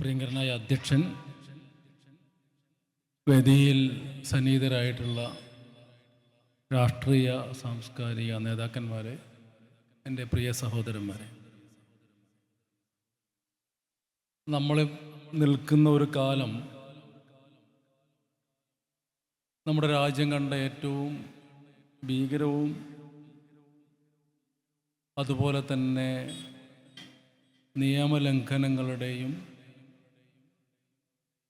പ്രിയങ്കരനായ അധ്യക്ഷൻ വേദിയിൽ സന്നിഹിതരായിട്ടുള്ള രാഷ്ട്രീയ സാംസ്കാരിക നേതാക്കന്മാരെ എന്റെ പ്രിയ സഹോദരന്മാരെ. നമ്മൾ നിൽക്കുന്ന ഒരു കാലം നമ്മുടെ രാജ്യം കണ്ട ഏറ്റവും ഭീകരവും അതുപോലെ തന്നെ നിയമലംഘനങ്ങളുടെയും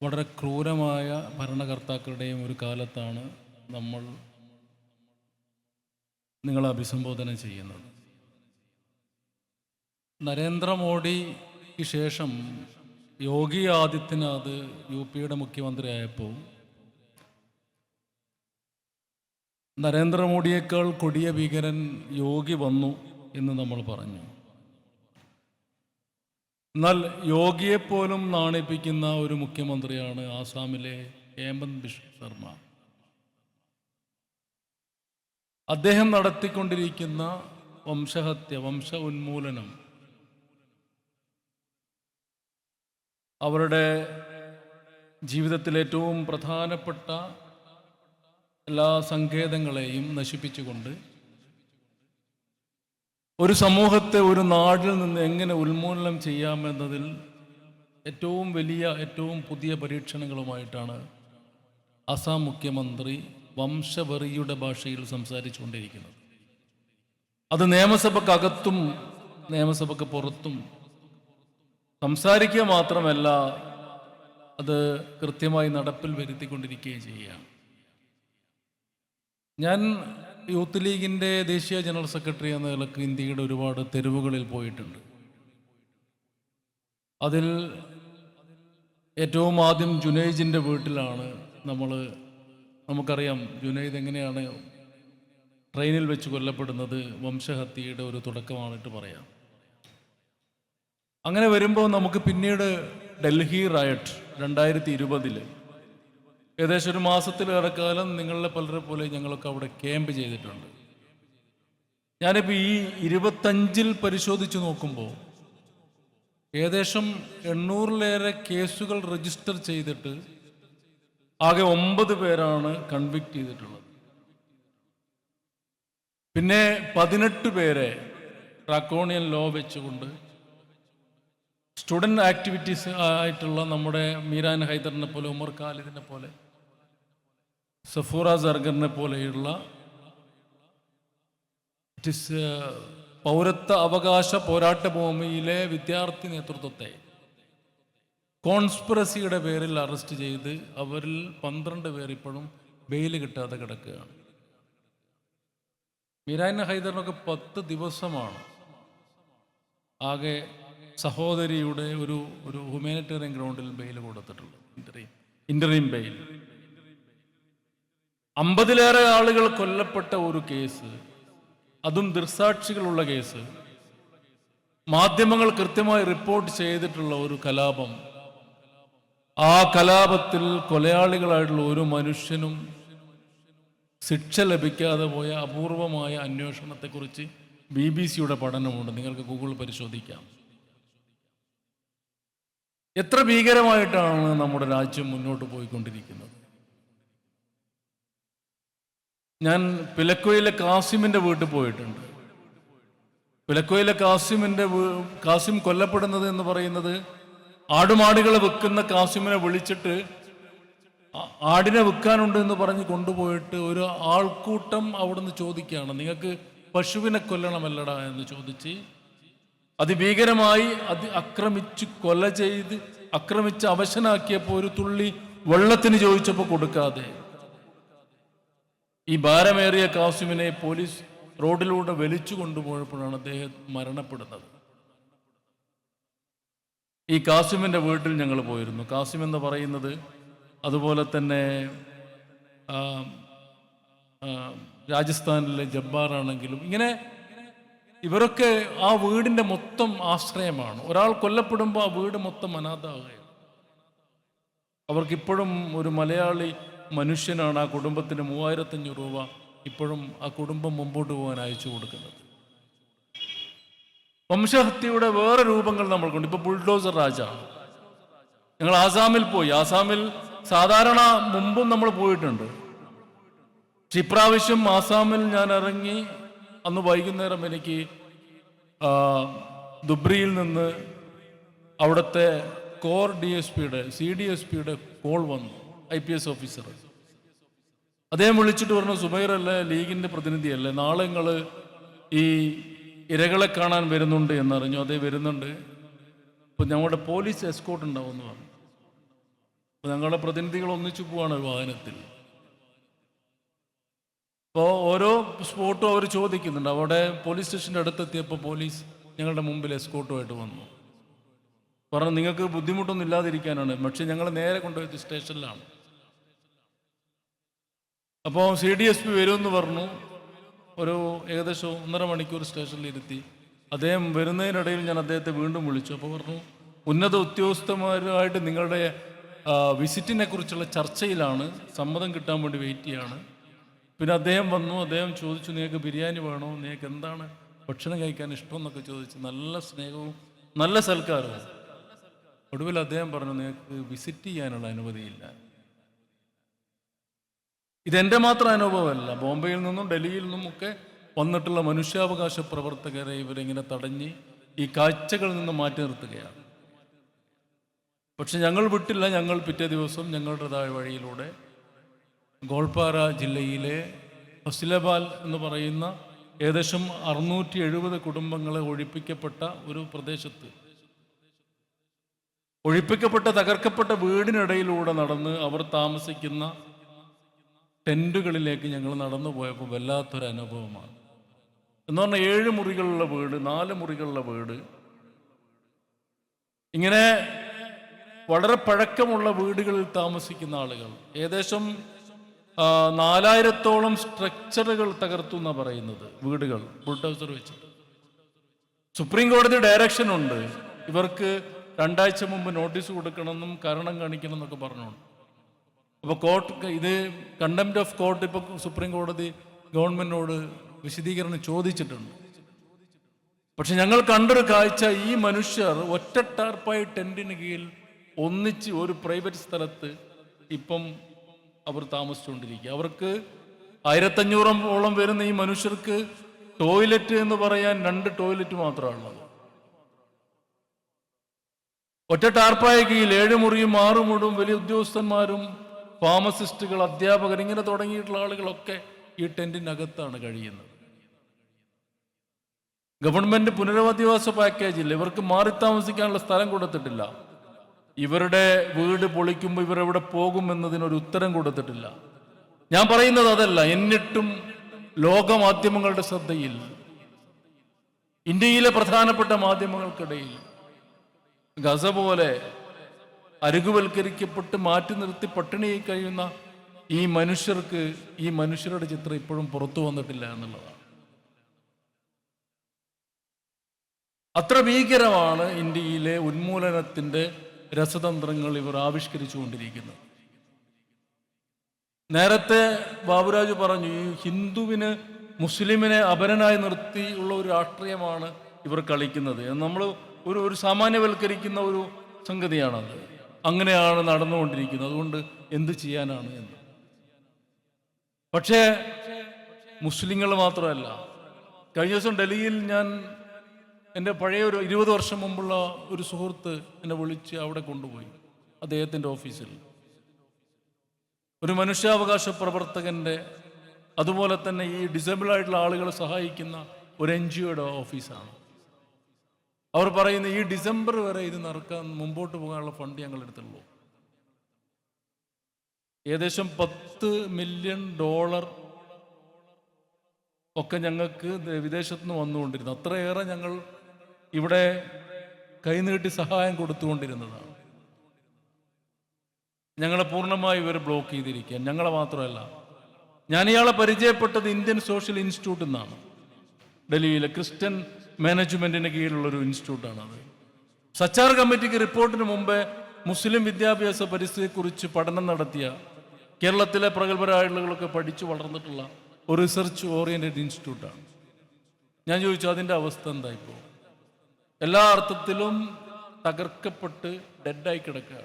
വളരെ ക്രൂരമായ ഭരണകർത്താക്കളുടെയും ഒരു കാലത്താണ് നമ്മൾ നിങ്ങളെ അഭിസംബോധന ചെയ്യുന്നത്. നരേന്ദ്രമോദിക്ക് ശേഷം യോഗി ആദിത്യനാഥ് യു പിയുടെ മുഖ്യമന്ത്രിയായപ്പോൾ നരേന്ദ്രമോദിയേക്കാൾ കൊടിയ ഭീകരൻ യോഗി വന്നു എന്ന് നമ്മൾ പറഞ്ഞു. എന്നാൽ യോഗിയെപ്പോലും നാണിപ്പിക്കുന്ന ഒരു മുഖ്യമന്ത്രിയാണ് ആസാമിലെ ഹേമന്ത് ബിശ്വ ശർമ്മ. അദ്ദേഹം നടത്തിക്കൊണ്ടിരിക്കുന്ന വംശഹത്യ വംശ ഉന്മൂലനം അവരുടെ ജീവിതത്തിലെ ഏറ്റവും പ്രധാനപ്പെട്ട എല്ലാ സങ്കേതങ്ങളെയും നശിപ്പിച്ചുകൊണ്ട് ഒരു സമൂഹത്തെ ഒരു നാടിൽ നിന്ന് എങ്ങനെ ഉന്മൂലനം ചെയ്യാമെന്നതിൽ ഏറ്റവും വലിയ ഏറ്റവും പുതിയ പരീക്ഷണങ്ങളുമായിട്ടാണ് അസാം മുഖ്യമന്ത്രി വംശവെറിയുടെ ഭാഷയിൽ സംസാരിച്ചുകൊണ്ടിരിക്കുന്നത്. അത് നിയമസഭക്കകത്തും നിയമസഭക്ക് പുറത്തും സംസാരിക്കുക മാത്രമല്ല അത് കൃത്യമായി നടപ്പിൽ വരുത്തിക്കൊണ്ടിരിക്കുകയും ചെയ്യുകയാണ്. ഞാൻ യൂത്ത് ലീഗിന്റെ ദേശീയ ജനറൽ സെക്രട്ടറി എന്ന നിലയ്ക്ക് ഇന്ത്യയുടെ ഒരുപാട് തെരുവുകളിൽ പോയിട്ടുണ്ട്. അതിൽ ഏറ്റവും ആദ്യം ജുനൈജിന്റെ വീട്ടിലാണ് നമ്മൾ നമുക്കറിയാം ജുനൈദ് എങ്ങനെയാണ് ട്രെയിനിൽ വെച്ച് കൊല്ലപ്പെടുന്നത് വംശഹത്യയുടെ ഒരു തുടക്കമാണിട്ട് പറയാം. അങ്ങനെ വരുമ്പോൾ നമുക്ക് പിന്നീട് ഡൽഹി റയറ്റ് രണ്ടായിരത്തി ഇരുപതിൽ ഏകദേശം ഒരു മാസത്തിലേറെ കാലം നിങ്ങളുടെ പലരെ പോലെ ഞങ്ങളൊക്കെ അവിടെ ക്യാമ്പ് ചെയ്തിട്ടുണ്ട്. ഞാനിപ്പോൾ ഈ ഇരുപത്തഞ്ചിൽ പരിശോധിച്ച് നോക്കുമ്പോൾ ഏകദേശം എണ്ണൂറിലേറെ കേസുകൾ രജിസ്റ്റർ ചെയ്തിട്ട് ആകെ ഒമ്പത് പേരാണ് കൺവിക്ട് ചെയ്തിട്ടുള്ളത്. പിന്നെ പതിനെട്ട് പേരെ ട്രാക്കോണിയൻ ലോ വെച്ചുകൊണ്ട് സ്റ്റുഡന്റ് ആക്ടിവിറ്റീസ് ആയിട്ടുള്ള നമ്മുടെ മീരാൻ ഹൈദറിനെ പോലെ ഉമർ ഖാലിദിനെ പോലെ സഫൂറ സർഗറിനെ പോലെയുള്ള പൗരത്വ അവകാശ പോരാട്ട ഭൂമിയിലെ വിദ്യാർത്ഥി നേതൃത്വത്തെ കോൺസ്പിറസിയുടെ പേരിൽ അറസ്റ്റ് ചെയ്ത് അവരിൽ പന്ത്രണ്ട് പേർ ഇപ്പോഴും ബെയിൽ കിട്ടാതെ കിടക്കുകയാണ്. മിരാന ഹൈദറിനൊക്കെ പത്ത് ദിവസമാണ് ആകെ സഹോദരിയുടെ ഒരു ഒരു ഹ്യൂമാനിറ്റേറിയൻ ഗ്രൗണ്ടിൽ ബെയിൽ കൊടുത്തിട്ടുള്ളത്. Inter interview bail. അമ്പതിലേറെ ആളുകൾ കൊല്ലപ്പെട്ട ഒരു കേസ് അതും ദൃസാക്ഷികളുള്ള കേസ്. മാധ്യമങ്ങൾ കൃത്യമായി റിപ്പോർട്ട് ചെയ്തിട്ടുള്ള ഒരു കലാപം. ആ കലാപത്തിൽ കൊലയാളികളായിട്ടുള്ള ഒരു മനുഷ്യനും ശിക്ഷ ലഭിക്കാതെ പോയ അപൂർവമായ അന്വേഷണത്തെക്കുറിച്ച് ബി ബി സിയുടെ പഠനമുണ്ട്. നിങ്ങൾക്ക് ഗൂഗിൾ പരിശോധിക്കാം. എത്ര ഭീകരമായിട്ടാണ് നമ്മുടെ രാജ്യം മുന്നോട്ട് പോയിക്കൊണ്ടിരിക്കുന്നത്? ഞാൻ പിലക്കോയിലെ കാസിമിന്റെ വീട്ടിൽ പോയിട്ടുണ്ട്. പിലക്കോയിലെ കാസിമിന്റെ കാസിം കൊല്ലപ്പെടുന്നത് എന്ന് പറയുന്നത് ആടുമാടുകളെ വെക്കുന്ന കാസിമിനെ വിളിച്ചിട്ട് ആടിനെ വെക്കാനുണ്ട് എന്ന് പറഞ്ഞ് കൊണ്ടുപോയിട്ട് ഒരു ആൾക്കൂട്ടം അവിടുന്ന് ചോദിക്കുകയാണ്. നിങ്ങൾക്ക് പശുവിനെ കൊല്ലണമല്ലടാ എന്ന് ചോദിച്ച് അതിഭീകരമായി അത് അക്രമിച്ച് കൊല ചെയ്ത് അക്രമിച്ച് അവശനാക്കിയപ്പോൾ ഒരു തുള്ളി വെള്ളത്തിന് ചോദിച്ചപ്പോൾ കൊടുക്കാതെ ഈ ഭാരമേറിയ കാസിമിനെ പോലീസ് റോഡിലൂടെ വലിച്ചു കൊണ്ടുപോയപ്പോഴാണ് അദ്ദേഹം മരണപ്പെടുന്നത്. ഈ കാസിമിന്റെ വീട്ടിൽ ഞങ്ങൾ പോയിരുന്നു. കാസിം എന്ന് പറയുന്നത് അതുപോലെ തന്നെ രാജസ്ഥാനിലെ ജബ്ബാറാണെങ്കിലും ഇങ്ങനെ ഇവരൊക്കെ ആ വീടിന്റെ മൊത്തം ആശ്രയമാണ്. ഒരാൾ കൊല്ലപ്പെടുമ്പോൾ ആ വീട് മൊത്തം അനാഥാകുകയാണ് അവർക്കിപ്പോഴും ഒരു മലയാളി മനുഷ്യനാണ് ആ കുടുംബത്തിന് മൂവായിരത്തഞ്ഞൂറ് രൂപ ഇപ്പോഴും ആ കുടുംബം മുമ്പോട്ട് പോകാൻ അയച്ചു കൊടുക്കുന്നത്. വംശഹത്യയുടെ വേറെ രൂപങ്ങൾ നമ്മൾക്കുണ്ട്. ഇപ്പൊ ബുൾഡോസർ രാജ. ഞങ്ങൾ ആസാമിൽ പോയി. ആസാമിൽ സാധാരണ മുമ്പും നമ്മൾ പോയിട്ടുണ്ട്. പക്ഷെ ഇപ്രാവശ്യം ആസാമിൽ ഞാൻ ഇറങ്ങി അന്ന് വൈകുന്നേരം എനിക്ക് ദുബ്രിയിൽ നിന്ന് അവിടുത്തെ കോർ ഡി എസ് പിയുടെ സി ഡി എസ് പിയുടെ കോൾ വന്നു. I P S officer. അദ്ദേഹം വിളിച്ചിട്ട് പറഞ്ഞു സുബൈർ അല്ലേ ലീഗിന്റെ പ്രതിനിധിയല്ലേ നാളെ നിങ്ങൾ ഈ ഇരകളെ കാണാൻ വരുന്നുണ്ട് എന്നറിഞ്ഞു. അതേ വരുന്നുണ്ട്. ഇപ്പൊ ഞങ്ങളുടെ പോലീസ് എസ്കോട്ട് ഉണ്ടാവും എന്ന് പറഞ്ഞു. അപ്പൊ ഞങ്ങളുടെ പ്രതിനിധികൾ ഒന്നിച്ചു പോവാണ് വാഹനത്തിൽ. അപ്പോൾ ഓരോ സ്പോട്ടും അവർ ചോദിക്കുന്നുണ്ട്. അവിടെ പോലീസ് സ്റ്റേഷന്റെ അടുത്തെത്തിയപ്പോൾ പോലീസ് ഞങ്ങളുടെ മുമ്പിൽ എസ്കോട്ടുമായിട്ട് വന്നു. പറഞ്ഞു നിങ്ങൾക്ക് ബുദ്ധിമുട്ടൊന്നും ഇല്ലാതിരിക്കാനാണ്. പക്ഷെ ഞങ്ങൾ നേരെ കൊണ്ടുപോയത് സ്റ്റേഷനിലാണ്. അപ്പോൾ സി ഡി എസ് പി വരുമെന്ന് പറഞ്ഞു. ഒരു ഏകദേശം ഒന്നര മണിക്കൂർ സ്റ്റേഷനിൽ ഇരുത്തി അദ്ദേഹം വരുന്നതിനിടയിൽ ഞാൻ അദ്ദേഹത്തെ വീണ്ടും വിളിച്ചു. അപ്പോൾ പറഞ്ഞു ഉന്നത ഉദ്യോഗസ്ഥന്മാരുമായിട്ട് നിങ്ങളുടെ വിസിറ്റിനെ കുറിച്ചുള്ള ചർച്ചയിലാണ്. സമ്മതം കിട്ടാൻ വേണ്ടി വെയിറ്റ് ചെയ്യാണ്. പിന്നെ അദ്ദേഹം വന്നു. അദ്ദേഹം ചോദിച്ചു നിങ്ങൾക്ക് ബിരിയാണി വേണോ? നിങ്ങൾക്ക് എന്താണ് ഭക്ഷണം കഴിക്കാൻ ഇഷ്ടം? എന്നൊക്കെ ചോദിച്ചു. നല്ല സ്നേഹവും നല്ല സൽക്കാരവും. ഒടുവിൽ അദ്ദേഹം പറഞ്ഞു നിങ്ങൾക്ക് വിസിറ്റ് ചെയ്യാനുള്ള അനുമതിയില്ല. ഇതെന്റെ മാത്രം അനുഭവമല്ല. ബോംബെയിൽ നിന്നും ഡൽഹിയിൽ നിന്നും ഒക്കെ വന്നിട്ടുള്ള മനുഷ്യാവകാശ പ്രവർത്തകരെ ഇവരിങ്ങനെ തടഞ്ഞ് ഈ കാഴ്ചകളിൽ നിന്ന് മാറ്റി നിർത്തുകയാണ്. പക്ഷെ ഞങ്ങൾ വിട്ടില്ല. ഞങ്ങൾ പിറ്റേ ദിവസം ഞങ്ങളുടേതായ വഴിയിലൂടെ ഗോൾപ്പാറ ജില്ലയിലെ ഫസിലബാൽ എന്ന് പറയുന്ന ഏകദേശം അറുന്നൂറ്റി എഴുപത് കുടുംബങ്ങളെ ഒഴിപ്പിക്കപ്പെട്ട ഒരു പ്രദേശത്ത് ഒഴിപ്പിക്കപ്പെട്ട തകർക്കപ്പെട്ട വീടിനിടയിലൂടെ നടന്ന് അവർ താമസിക്കുന്ന ടെന്റുകളിലേക്ക് ഞങ്ങൾ നടന്നു പോയപ്പോൾ വല്ലാത്തൊരു അനുഭവമാണ്. എന്ന് പറഞ്ഞാൽ ഏഴ് മുറികളുള്ള വീട് നാല് മുറികളുള്ള വീട്. ഇങ്ങനെ വളരെ പഴക്കമുള്ള വീടുകളിൽ താമസിക്കുന്ന ആളുകൾ ഏകദേശം നാലായിരത്തോളം സ്ട്രക്ചറുകൾ തകർത്തു എന്നാണ് പറയുന്നത് വീടുകൾ ബുൾഡോസർ വെച്ച് സുപ്രീം കോടതി ഡയറക്ഷൻ ഉണ്ട്. ഇവർക്ക് രണ്ടാഴ്ച മുമ്പ് നോട്ടീസ് കൊടുക്കണമെന്നും കാരണം കാണിക്കണം എന്നൊക്കെ പറഞ്ഞുകൊണ്ട്. അപ്പോൾ കോർട്ട് ഇത് കണ്ടംപ്റ്റ് ഓഫ് കോർട്ട് ഇപ്പോൾ സുപ്രീം കോടതി ഗവൺമെന്റിനോട് വിശദീകരണം ചോദിച്ചിട്ടുണ്ട്. പക്ഷെ ഞങ്ങൾ കണ്ടൊരു കാഴ്ച ഈ മനുഷ്യർ ഒറ്റ ടാർപ്പായി ടെന്റിന് കീഴിൽ ഒന്നിച്ച് ഒരു പ്രൈവറ്റ് സ്ഥലത്ത് ഇപ്പം അവർ താമസിച്ചുകൊണ്ടിരിക്കുക. അവർക്ക് ആയിരത്തഞ്ഞൂറോളം വരുന്ന ഈ മനുഷ്യർക്ക് ടോയ്ലറ്റ് എന്ന് പറയാൻ രണ്ട് ടോയ്ലറ്റ് മാത്രമാണുള്ളത് ഒറ്റ ടാർപ്പായ കീഴിൽ ഏഴ് മുറിയും ആറ് മുടും വലിയ ഉദ്യോഗസ്ഥന്മാരും ഫാർമസിസ്റ്റുകൾ അധ്യാപകർ ഇങ്ങനെ തുടങ്ങിയിട്ടുള്ള ആളുകളൊക്കെ ഈ ടെന്റിനകത്താണ് കഴിയുന്നത്. ഗവൺമെന്റ് പുനരധിവാസ പാക്കേജിൽ ഇവർക്ക് മാറി താമസിക്കാനുള്ള സ്ഥലം കൊടുത്തിട്ടില്ല. ഇവരുടെ വീട് പൊളിക്കുമ്പോൾ ഇവരെവിടെ പോകും എന്നതിനൊരു ഉത്തരം കൊടുത്തിട്ടില്ല. ഞാൻ പറയുന്നത് അതല്ല. എന്നിട്ടും ലോകമാധ്യമങ്ങളുടെ ശ്രദ്ധയിൽ ഇന്ത്യയിലെ പ്രധാനപ്പെട്ട മാധ്യമങ്ങൾക്കിടയിൽ ഗസ പോലെ അരുകുവൽക്കരിക്കപ്പെട്ട് മാറ്റി നിർത്തി പട്ടിണിയിൽ കഴിയുന്ന ഈ മനുഷ്യർക്ക് ഈ മനുഷ്യരുടെ ചിത്രം ഇപ്പോഴും പുറത്തു വന്നിട്ടില്ല എന്നുള്ളതാണ്. അത്ര ഭീകരമാണ് ഇന്ത്യയിലെ ഉന്മൂലനത്തിന്റെ രസതന്ത്രങ്ങൾ ഇവർ ആവിഷ്കരിച്ചുകൊണ്ടിരിക്കുന്നത്. നേരത്തെ ബാബുരാജ് പറഞ്ഞു ഈ ഹിന്ദുവിന് മുസ്ലിമിനെ അപരനായി നിർത്തിയുള്ള ഒരു രാഷ്ട്രീയമാണ് ഇവർ കളിക്കുന്നത്. നമ്മൾ ഒരു ഒരു സാമാന്യവൽക്കരിക്കുന്ന ഒരു സംഗതിയാണത്. അങ്ങനെയാണ് നടന്നുകൊണ്ടിരിക്കുന്നത്. അതുകൊണ്ട് എന്ത് ചെയ്യാനാണ് എന്ന്. പക്ഷേ മുസ്ലിങ്ങൾ മാത്രമല്ല. കഴിഞ്ഞ ദിവസം ഡൽഹിയിൽ ഞാൻ എന്റെ പഴയ ഒരു ഇരുപത് വർഷം മുമ്പുള്ള ഒരു സുഹൃത്ത് എന്നെ വിളിച്ച് അവിടെ കൊണ്ടുപോയി അദ്ദേഹത്തിന്റെ ഓഫീസിൽ. ഒരു മനുഷ്യാവകാശ പ്രവർത്തകന്റെ അതുപോലെ തന്നെ ഈ ഡിസേബിൾ ആയിട്ടുള്ള ആളുകളെ സഹായിക്കുന്ന ഒരു എൻ ജി ഒയുടെ ഓഫീസാണ്. അവർ പറയുന്ന ഈ ഡിസംബർ വരെ ഇത് നടക്കാൻ മുമ്പോട്ട് പോകാനുള്ള ഫണ്ട് ഞങ്ങൾ എടുത്തുള്ളൂ ഏകദേശം പത്ത് മില്യൺ ഡോളർ ഒക്കെ ഞങ്ങൾക്ക് വിദേശത്ത് നിന്ന് വന്നുകൊണ്ടിരുന്നു. അത്രയേറെ ഞങ്ങൾ ഇവിടെ കൈനീട്ടി സഹായം കൊടുത്തുകൊണ്ടിരുന്നതാണ്. ഞങ്ങളെ പൂർണമായി ഇവർ ബ്ലോക്ക് ചെയ്തിരിക്കുക. ഞങ്ങളെ മാത്രമല്ല ഞാൻ ഇയാളെ പരിചയപ്പെട്ടത് ഇന്ത്യൻ സോഷ്യൽ ഇൻസ്റ്റിറ്റ്യൂട്ടിൽ നിന്നാണ്. ഡൽഹിയിലെ ക്രിസ്ത്യൻ മാനേജ്മെന്റിന് കീഴിലുള്ള ഒരു ഇൻസ്റ്റിറ്റ്യൂട്ടാണ് അത് സച്ചാർ കമ്മിറ്റിക്ക് റിപ്പോർട്ടിന് മുമ്പേ മുസ്ലിം വിദ്യാഭ്യാസ പരിസ്ഥിതിയെക്കുറിച്ച് പഠനം നടത്തിയ കേരളത്തിലെ പ്രഗത്ഭരായുള്ളവരൊക്കെ പഠിച്ചു വളർന്നിട്ടുള്ള ഒരു റിസർച്ച് ഓറിയന്റഡ് ഇൻസ്റ്റിറ്റ്യൂട്ടാണ് ഞാൻ ചോദിച്ചു അതിന്റെ അവസ്ഥ എന്താ ഇപ്പോൾ എല്ലാ അർത്ഥത്തിലും തകർക്കപ്പെട്ട് ഡെഡായി കിടക്കുക.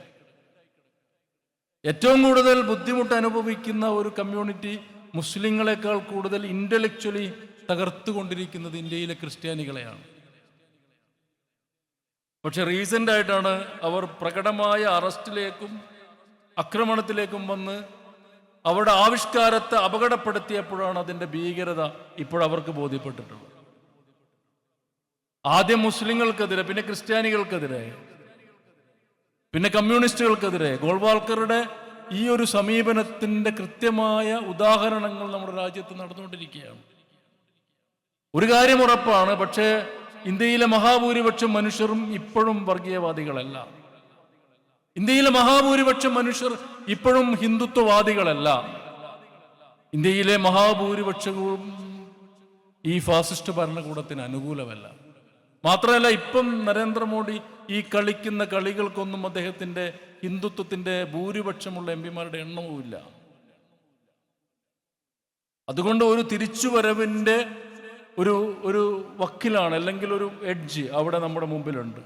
ഏറ്റവും കൂടുതൽ ബുദ്ധിമുട്ട് അനുഭവിക്കുന്ന ഒരു കമ്മ്യൂണിറ്റി മുസ്ലിങ്ങളെക്കാൾ കൂടുതൽ ഇന്റലക്ച്വലി തകർത്തുകൊണ്ടിരിക്കുന്നത് ഇന്ത്യയിലെ ക്രിസ്ത്യാനികളെയാണ്. പക്ഷെ റീസെന്റ് ആയിട്ടാണ് അവർ പ്രകടമായ അറസ്റ്റിലേക്കും ആക്രമണത്തിലേക്കും വന്ന് അവരുടെ ആവിഷ്കാരത്തെ അപകടപ്പെടുത്തിയപ്പോഴാണ് അതിന്റെ ഭീകരത ഇപ്പോഴവർക്ക് ബോധ്യപ്പെട്ടിട്ടുള്ളത്. ആദ്യം മുസ്ലിങ്ങൾക്കെതിരെ പിന്നെ ക്രിസ്ത്യാനികൾക്കെതിരെ പിന്നെ കമ്മ്യൂണിസ്റ്റുകൾക്കെതിരെ ഗോൾവാൾക്കറുടെ ഈ ഒരു സമീപനത്തിന്റെ കൃത്യമായ ഉദാഹരണങ്ങൾ നമ്മുടെ രാജ്യത്ത് നടന്നുകൊണ്ടിരിക്കുകയാണ്. ഒരു കാര്യം ഉറപ്പാണ് പക്ഷേ ഇന്ത്യയിലെ മഹാഭൂരിപക്ഷം മനുഷ്യരും ഇപ്പോഴും വർഗീയവാദികളല്ല. ഇന്ത്യയിലെ മഹാഭൂരിപക്ഷം മനുഷ്യർ ഇപ്പോഴും ഹിന്ദുത്വവാദികളല്ല. ഇന്ത്യയിലെ മഹാഭൂരിപക്ഷവും ഈ ഫാസിസ്റ്റ് ഭരണകൂടത്തിന് അനുകൂലമല്ല. മാത്രമല്ല ഇപ്പം നരേന്ദ്രമോദി ഈ കളിക്കുന്ന കളികൾക്കൊന്നും അദ്ദേഹത്തിന്റെ ഹിന്ദുത്വത്തിന്റെ ഭൂരിപക്ഷമുള്ള എം പിമാരുടെ എണ്ണവുമില്ല. അതുകൊണ്ട് ഒരു തിരിച്ചുവരവിന്റെ ഒരു ഒരു വക്കിലാണ് അല്ലെങ്കിൽ ഒരു എഡ്ജ് അവിടെ നമ്മുടെ മുമ്പിലുണ്ട്.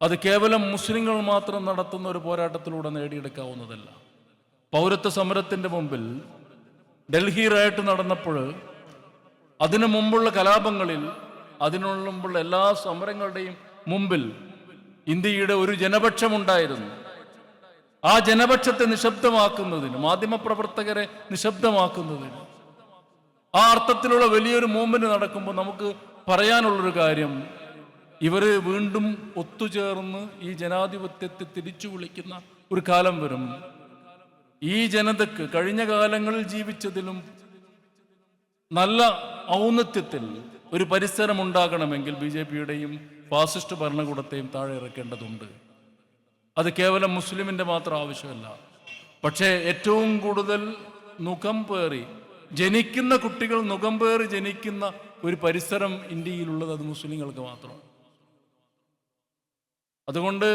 അത് കേവലം മുസ്ലിങ്ങൾ മാത്രം നടത്തുന്ന ഒരു പോരാട്ടത്തിലൂടെ നേടിയെടുക്കാവുന്നതല്ല. പൗരത്വ സമരത്തിന്റെ മുമ്പിൽ ഡൽഹി റൈറ്റ് നടന്നപ്പോൾ അതിനു മുമ്പുള്ള കലാപങ്ങളിൽ അതിനുള്ള എല്ലാ സമരങ്ങളുടെയും മുമ്പിൽ ഇന്ത്യയുടെ ഒരു ജനപക്ഷമുണ്ടായിരുന്നു ആ ജനപക്ഷത്തെ നിശബ്ദമാക്കുന്നതിന് മാധ്യമപ്രവർത്തകരെ നിശബ്ദമാക്കുന്നതിന് ആ അർത്ഥത്തിലുള്ള വലിയൊരു മൂവ്മെന്റ് നടക്കുമ്പോൾ നമുക്ക് പറയാനുള്ളൊരു കാര്യം ഇവർ വീണ്ടും ഒത്തുചേർന്ന് ഈ ജനാധിപത്യത്തെ തിരിച്ചു വിളിക്കുന്ന ഒരു കാലം വരും. ഈ ജനതക്ക് കഴിഞ്ഞ കാലങ്ങളിൽ ജീവിച്ചതിലും നല്ല ഔന്നത്യത്തിൽ ഒരു പരിസരം ഉണ്ടാകണമെങ്കിൽ ബി ജെ പിയുടെയും ഫാസിസ്റ്റ് ഭരണകൂടത്തെയും താഴെ ഇറക്കേണ്ടതുണ്ട്. അത് കേവലം മുസ്ലിമിന്റെ മാത്രം ആവശ്യമല്ല. പക്ഷേ ഏറ്റവും കൂടുതൽ നുഖം പേറി ജനിക്കുന്ന കുട്ടികൾ നുഖം പേറി ജനിക്കുന്ന ഒരു പരിസരം ഇന്ത്യയിലുള്ളത് അത് മുസ്ലിങ്ങൾക്ക് മാത്രമാണ് അതുകൊണ്ട്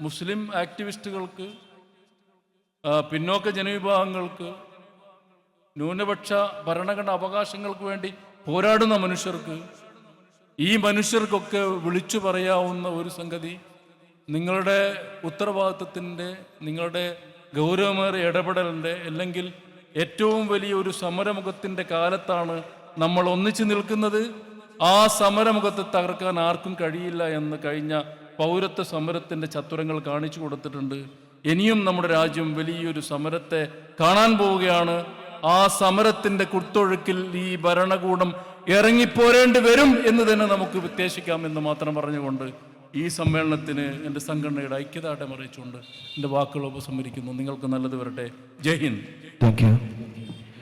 മുസ്ലിം ആക്ടിവിസ്റ്റുകൾക്ക് പിന്നോക്ക ജനവിഭാഗങ്ങൾക്ക് ന്യൂനപക്ഷ ഭരണഘടന അവകാശങ്ങൾക്ക് വേണ്ടി പോരാടുന്ന മനുഷ്യർക്ക് ഈ മനുഷ്യർക്കൊക്കെ വിളിച്ചു പറയാവുന്ന ഒരു സംഗതി നിങ്ങളുടെ ഉത്തരവാദിത്വത്തിന്റെ നിങ്ങളുടെ ഗൗരവമേറിയ ഇടപെടലിന്റെ അല്ലെങ്കിൽ ഏറ്റവും വലിയ ഒരു സമരമുഖത്തിന്റെ കാലത്താണ് നമ്മൾ ഒന്നിച്ചു നിൽക്കുന്നത്. ആ സമരമുഖത്തെ തകർക്കാൻ ആർക്കും കഴിയില്ല എന്ന് കഴിഞ്ഞ പൗരത്വ സമരത്തിന്റെ ചത്തുരങ്ങൾ കാണിച്ചു കൊടുത്തിട്ടുണ്ട്. ഇനിയും നമ്മുടെ രാജ്യം വലിയൊരു സമരത്തെ കാണാൻ പോവുകയാണ്. ആ സമരത്തിന്റെ കുത്തൊഴുക്കിൽ ഈ ഭരണകൂടം ഇറങ്ങിപ്പോരേണ്ടി വരും എന്ന് തന്നെ നമുക്ക് വിത്തേശിക്കാം എന്ന് മാത്രം പറഞ്ഞുകൊണ്ട് ഈ സമ്മേളനത്തിന് എന്റെ സംഘടനയുടെ ഐക്യദാർഢ്യം അറിയിച്ചുകൊണ്ട് എന്റെ വാക്കുകൾ ഉപസംഹരിക്കുന്നു. നിങ്ങൾക്ക് നല്ലത് വരട്ടെ. ജയ് ഹിന്ദ്. Thank you.